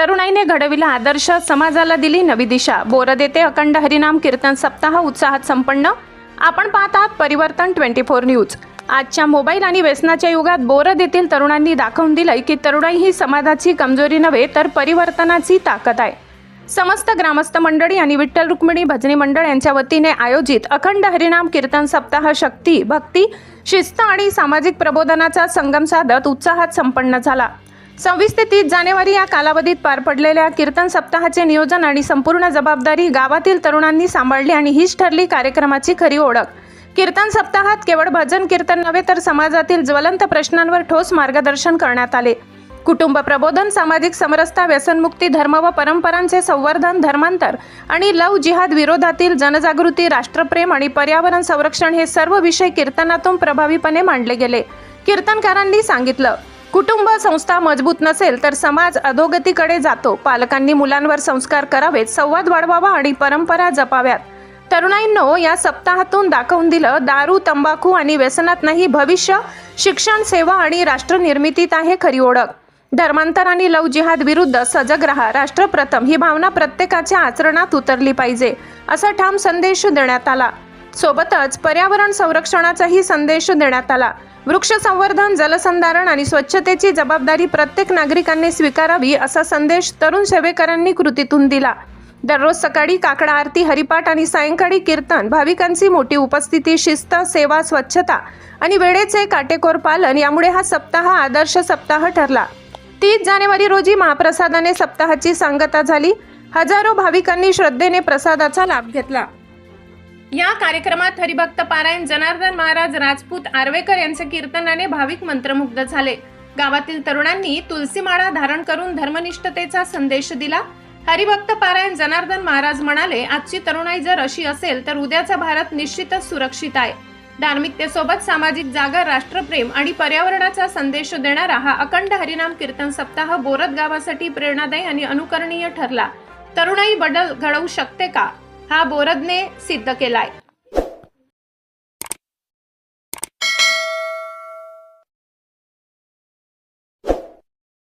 तरुणाईने घडविला आदर्श समाजाला दिली नवी दिशा. बोरद येथे अखंड हरिनाम कीर्तन सप्ताह उत्साहात संपन्न. आपण पाहत आहात परिवर्तन ट्वेंटी फोर न्यूज. आजच्या मोबाईल आणि व्यसनाच्या युगात बोरद येथील तरुणांनी दाखवून दिलंय की तरुणाई ही समाजाची कमजोरी नव्हे तर परिवर्तनाची ताकद आहे. समस्त ग्रामस्थ मंडळी आणि विठ्ठल रुक्मिणी भजनी मंडळ यांच्या वतीने आयोजित अखंड हरिनाम कीर्तन सप्ताह शक्ती भक्ती शिस्त आणि सामाजिक प्रबोधनाचा संगम साधत उत्साहात संपन्न झाला. सव्वीस ते तीस जानेवारी या कालावधीत पार पडलेल्या कीर्तन सप्ताहाचे नियोजन आणि संपूर्ण जबाबदारी गावातील तरुणांनी सांभाळली आणि हीच ठरली कार्यक्रमाची खरी ओळख. कीर्तन सप्ताहात केवळ भजन कीर्तन नव्हे तर समाजातील ज्वलंत प्रश्नांवर ठोस मार्गदर्शन करण्यात आले. कुटुंब प्रबोधन सामाजिक समरसता व्यसनमुक्ती धर्म व परंपरांचे संवर्धन धर्मांतर आणि लव जिहाद विरोधातील जनजागृती राष्ट्रप्रेम आणि पर्यावरण संरक्षण हे सर्व विषय कीर्तनातून प्रभावीपणे मांडले गेले. कीर्तनकारांनी सांगितलं कुटुंब संस्था मजबूत नसेल तर समाज अधोगतीकडे जातो. पालकांनी मुलांवर संस्कार करावेत संवाद वाढवावा आणि परंपरा जपाव्यात. तरुणाईंनो या सप्ताहातून दाखवून दिलं दारू तंबाखू आणि व्यसनात नाही भविष्य शिक्षण सेवा आणि राष्ट्रनिर्मितीत आहे खरी ओळख. धर्मांतर आणि लव जिहाद विरुद्ध सजग रहा राष्ट्रप्रथम ही भावना प्रत्येकाच्या आचरणात उतरली पाहिजे असा ठाम संदेश देण्यात आला. सोबतच पर्यावरण संरक्षणाचाही संदेश देण्यात आला. वृक्ष संवर्धन जलसंधारण आणि स्वच्छतेची जबाबदारी प्रत्येक नागरिकांनी स्वीकारावी असा संदेश तरुण सेवेकरांनी कृतीतून दिला. दररोज सकाळी काकडा आरती हरिपाठ आणि सायंकाळी कीर्तन भाविकांची मोठी उपस्थिती शिस्त सेवा स्वच्छता आणि वेळेचे काटेकोर पालन यामुळे हा सप्ताह आदर्श सप्ताह ठरला. तीस जानेवारी रोजी महाप्रसादाने सप्ताहाची सांगता झाली. हजारो भाविकांनी श्रद्धेने प्रसादाचा लाभ घेतला. या कार्यक्रमात हरिभक्त पारायण जनार्दन महाराज राजपूत आर्वेकर यांच्या कीर्तनाने भाविक मंत्रमुग्ध झाले. गावातील तरुणांनी तुलसीमाळा धारण करून धर्मनिष्ठतेचा संदेश दिला. हरिभक्त पारायण जनार्दन महाराज म्हणाले आजची तरुणाई जर अशी असेल तर उद्याचा भारत निश्चितच सुरक्षित आहे. धार्मिकतेसोबत सामाजिक जागर राष्ट्रप्रेम आणि पर्यावरणाचा संदेश देणारा हा अखंड हरिनाम कीर्तन सप्ताह बोरद गावासाठी प्रेरणादायी आणि अनुकरणीय ठरला. तरुणाई बदल घडवू शकते का? हा बोरदने सिद्ध केलाय.